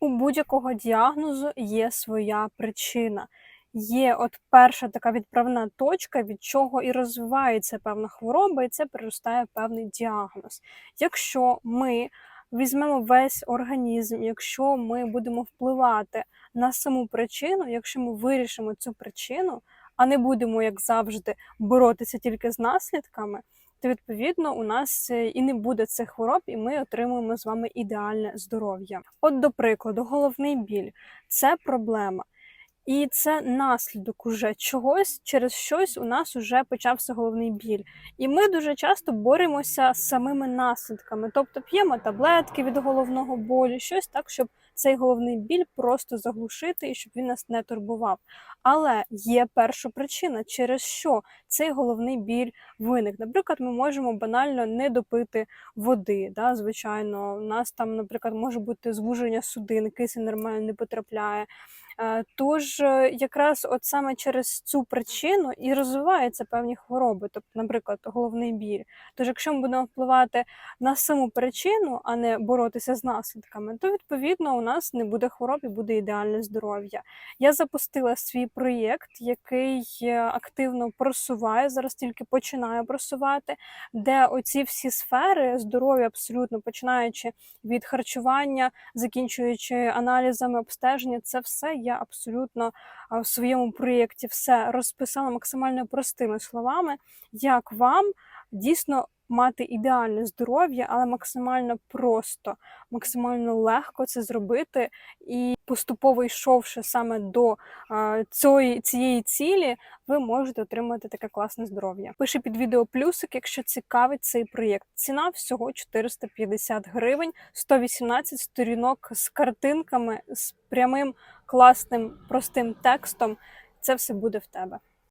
У будь-якого діагнозу є своя причина. Є от перша така відправна точка, від чого і розвивається певна хвороба, і це приростає певний діагноз. Якщо ми візьмемо весь організм, якщо ми будемо впливати на саму причину, якщо ми вирішимо цю причину, а не будемо, як завжди, боротися тільки з наслідками, то відповідно у нас е, і не буде цих хвороб, і ми отримуємо з вами ідеальне здоров'я. От, до прикладу, головний біль це проблема. І це наслідок уже чогось, через щось у нас уже почався головний біль. І ми дуже часто боремося з самими наслідками, тобто п'ємо таблетки від головного болю, щось так, щоб цей головний біль просто заглушити і щоб він нас не турбував. Але є перша причина, через що цей головний біль виник. Наприклад, ми можемо банально не допити води. Да? Звичайно, у нас там, наприклад, може бути звуження судин, кисень нормально не потрапляє. Е, Тож, е, якраз от саме через цю причину і розвиваються певні хвороби, тобто, наприклад, головний біль. Тож, якщо ми будемо впливати на саму причину, а не боротися з наслідками, то відповідно у нас не буде хвороб і буде ідеальне здоров'я. Я запустила свій проєкт, який е, активно просуває, зараз тільки починаю просувати, де оці всі сфери здоров'я абсолютно починаючи від харчування, закінчуючи аналізами, обстеження, це все я абсолютно в своєму проєкті все розписала максимально простими словами, як вам дійсно мати ідеальне здоров'я, але максимально просто, максимально легко це зробити. І поступово йшовши саме до цієї, цієї цілі, ви можете отримати таке класне здоров'я. Пиши під відео плюсик, якщо цікавить цей проєкт. Ціна всього 450 гривень, 118 сторінок з картинками, з прямим класним простим текстом. Це все буде в тебе.